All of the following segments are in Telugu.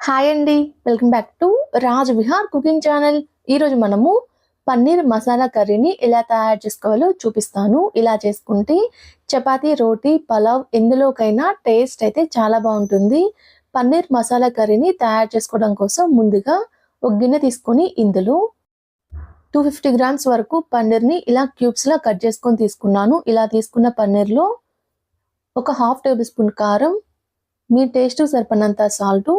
హాయ్ అండి welcome back to Raj Vihar cooking channel ఈరోజు మనము పన్నీర్ మసాలా కర్రీని ఎలా తయారు చేసుకోవాలో చూపిస్తాను. ఇలా చేసుకుంటే చపాతీ రోటీ పలావ్ ఎందులోకైనా టేస్ట్ అయితే చాలా బాగుంటుంది. పన్నీర్ మసాలా కర్రీని తయారు చేసుకోవడం కోసం ముందుగా ఒక గిన్నె తీసుకొని ఇందులో టూ ఫిఫ్టీ గ్రామ్స్ వరకు పన్నీర్ని ఇలా క్యూబ్స్లా కట్ చేసుకొని తీసుకున్నాను. ఇలా తీసుకున్న పన్నీర్లో ఒక హాఫ్ టేబుల్ స్పూన్ కారం మీ టేస్ట్ సరిపడినంత సాల్టు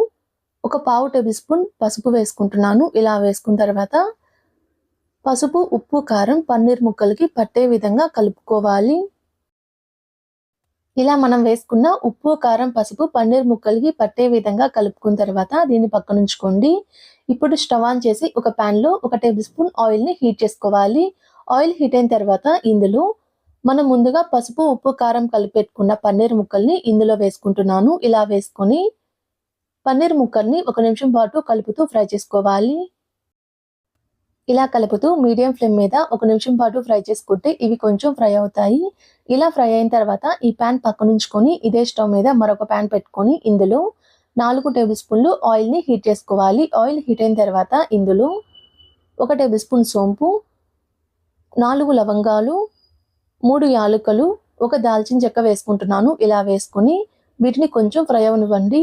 ఒక పావు టేబుల్ స్పూన్ పసుపు వేసుకుంటున్నాను. ఇలా వేసుకున్న తర్వాత పసుపు ఉప్పు కారం పన్నీర్ ముక్కలకి పట్టే విధంగా కలుపుకోవాలి. ఇలా మనం వేసుకున్న ఉప్పు కారం పసుపు పన్నీర్ ముక్కలకి పట్టే విధంగా కలుపుకున్న తర్వాత దీన్ని పక్కనుంచుకోండి ఇప్పుడు స్టవ్ ఆన్ చేసి ఒక ప్యాన్లో ఒక టేబుల్ స్పూన్ ఆయిల్ని హీట్ చేసుకోవాలి. ఆయిల్ హీట్ అయిన తర్వాత ఇందులో మనం ముందుగా పసుపు ఉప్పు కారం కలిపెట్టుకున్న పన్నీర్ ముక్కల్ని ఇందులో వేసుకుంటున్నాను. ఇలా వేసుకొని పన్నీర్ ముక్కల్ని ఒక నిమిషం పాటు కలుపుతూ ఫ్రై చేసుకోవాలి. ఇలా కలుపుతూ మీడియం ఫ్లేమ్ మీద ఒక నిమిషం పాటు ఫ్రై చేసుకుంటే ఇవి కొంచెం ఫ్రై అవుతాయి. ఇలా ఫ్రై అయిన తర్వాత ఈ ప్యాన్ పక్కనుంచుకొని ఇదే స్టవ్ మీద మరొక ప్యాన్ పెట్టుకొని ఇందులో నాలుగు టేబుల్ స్పూన్లు ఆయిల్ని హీట్ చేసుకోవాలి. ఆయిల్ హీట్ అయిన తర్వాత ఇందులో ఒక టేబుల్ స్పూన్ సోంపు నాలుగు లవంగాలు మూడు యాలకులు ఒక దాల్చిన చెక్క వేసుకుంటున్నాను. ఇలా వేసుకొని వీటిని కొంచెం ఫ్రై అవనివ్వండి.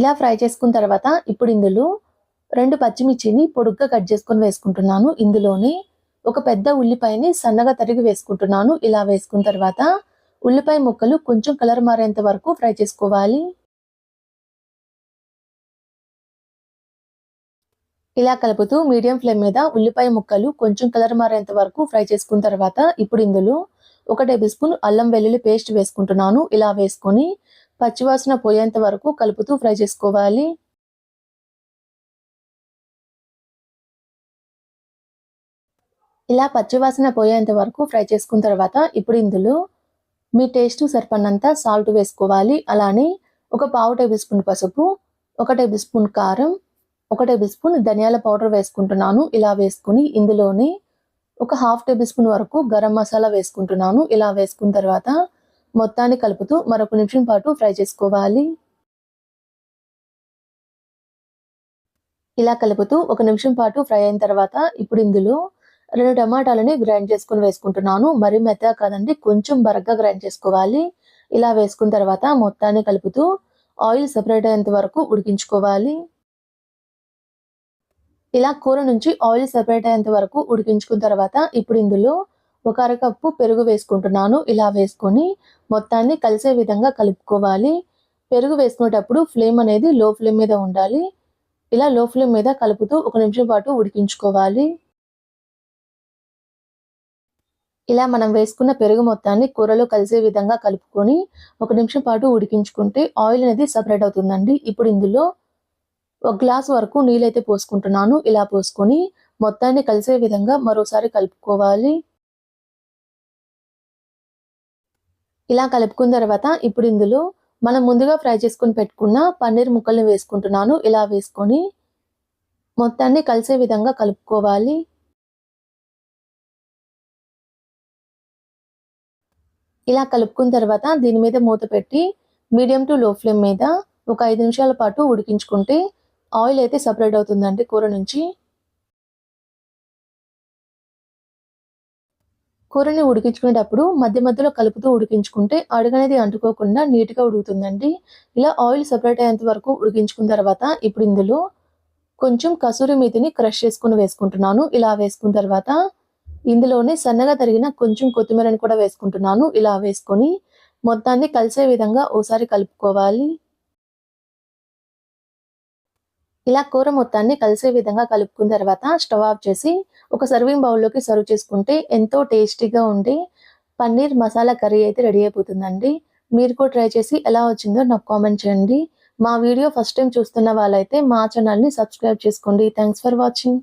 ఇలా ఫ్రై చేసుకున్న తర్వాత ఇప్పుడు ఇందులో రెండు పచ్చిమిర్చిని పొడుగ్గా కట్ చేసుకొని వేసుకుంటున్నాను. ఇందులోనే ఒక పెద్ద ఉల్లిపాయని సన్నగా తరిగి వేసుకుంటున్నాను. ఇలా వేసుకున్న తర్వాత ఉల్లిపాయ ముక్కలు కొంచెం కలర్ మారేంత వరకు ఫ్రై చేసుకోవాలి. ఇలా కలుపుతూ మీడియం ఫ్లేమ్ మీద ఉల్లిపాయ ముక్కలు కొంచెం కలర్ మారేంత వరకు ఫ్రై చేసుకున్న తర్వాత ఇప్పుడు ఇందులో ఒక టేబుల్ స్పూన్ అల్లం వెల్లుల్లి పేస్ట్ వేసుకుంటున్నాను. ఇలా వేసుకొని పచ్చివాసన పోయేంత వరకు కలుపుతూ ఫ్రై చేసుకోవాలి. ఇలా పచ్చివాసన పోయేంత వరకు ఫ్రై చేసుకున్న తర్వాత ఇప్పుడు ఇందులో మీ టేస్ట్ సరిపడినంత సాల్ట్ వేసుకోవాలి. అలానే ఒక పావు టేబుల్ స్పూన్ పసుపు ఒక టేబుల్ స్పూన్ కారం ఒక టేబుల్ స్పూన్ ధనియాల పౌడర్ వేసుకుంటున్నాను. ఇలా వేసుకుని ఇందులోనే ఒక హాఫ్ టేబుల్ స్పూన్ వరకు గరం మసాలా వేసుకుంటున్నాను. ఇలా వేసుకున్న తర్వాత మొత్తాన్ని కలుపుతూ మరొక నిమిషం పాటు ఫ్రై చేసుకోవాలి. ఇలా కలుపుతూ ఒక నిమిషం పాటు ఫ్రై అయిన తర్వాత ఇప్పుడు ఇందులో రెండు టమాటాలని గ్రైండ్ చేసుకుని వేసుకుంటున్నాను. మరి మెత్తగా కాదండి కొంచెం బరగ్గా గ్రైండ్ చేసుకోవాలి. ఇలా వేసుకున్న తర్వాత మొత్తాన్ని కలుపుతూ ఆయిల్ సెపరేట్ అయ్యేంత వరకు ఉడికించుకోవాలి. ఇలా కూర నుంచి ఆయిల్ సెపరేట్ అయ్యేంత వరకు ఉడికించుకున్న తర్వాత ఇప్పుడు ఇందులో ఒక అరకప్పు పెరుగు వేసుకుంటున్నాను. ఇలా వేసుకొని మొత్తాన్ని కలిసే విధంగా కలుపుకోవాలి. పెరుగు వేసుకునేటప్పుడు ఫ్లేమ్ అనేది లో ఫ్లేమ్ మీద ఉండాలి. ఇలా లో ఫ్లేమ్ మీద కలుపుతూ ఒక నిమిషం పాటు ఉడికించుకోవాలి. ఇలా మనం వేసుకున్న పెరుగు మొత్తాన్ని కూరలో కలిసే విధంగా కలుపుకొని ఒక నిమిషం పాటు ఉడికించుకుంటే ఆయిల్ అనేది సపరేట్ అవుతుందండి. ఇప్పుడు ఇందులో ఒక గ్లాస్ వరకు నీళ్ళైతే పోసుకుంటున్నాను. ఇలా పోసుకొని మొత్తాన్ని కలిసే విధంగా మరోసారి కలుపుకోవాలి. ఇలా కలుపుకున్న తర్వాత ఇప్పుడు ఇందులో మనం ముందుగా ఫ్రై చేసుకుని పెట్టుకున్న పన్నీర్ ముక్కల్ని వేసుకుంటున్నాను. ఇలా వేసుకొని మొత్తాన్ని కలిసే విధంగా కలుపుకోవాలి. ఇలా కలుపుకున్న తర్వాత దీని మీద మూత పెట్టి మీడియం టు లో ఫ్లేమ్ మీద ఒక ఐదు నిమిషాల పాటు ఉడికించుకుంటే ఆయిల్ అయితే సపరేట్ అవుతుందండి కూర నుంచి. కూరని ఉడికించుకునేటప్పుడు మధ్య మధ్యలో కలుపుతూ ఉడికించుకుంటే అడుగనేది అంటుకోకుండా నీట్గా ఉడుకుతుందండి. ఇలా ఆయిల్ సపరేట్ అయ్యేంత వరకు ఉడికించుకున్న తర్వాత ఇప్పుడు ఇందులో కొంచెం కసూరి మీతిని క్రష్ చేసుకుని వేసుకుంటున్నాను. ఇలా వేసుకున్న తర్వాత ఇందులోనే సన్నగా తరిగిన కొంచెం కొత్తిమీరని కూడా వేసుకుంటున్నాను. ఇలా వేసుకొని మొత్తాన్ని కలిసే విధంగా ఓసారి కలుపుకోవాలి. ఇలా కూర మొత్తాన్ని కలిసే విధంగా కలుపుకున్న తర్వాత స్టవ్ ఆఫ్ చేసి ఒక సర్వింగ్ బౌల్లోకి సర్వ్ చేసుకుంటే ఎంతో టేస్టీగా ఉండి పన్నీర్ మసాలా కర్రీ అయితే రెడీ అయిపోతుందండి. మీరు కూడా ట్రై చేసి ఎలా వచ్చిందో నాకు కామెంట్ చేయండి. మా వీడియో ఫస్ట్ టైం చూస్తున్న వాళ్ళైతే మా ఛానల్ని సబ్స్క్రైబ్ చేసుకోండి. Thanks for watching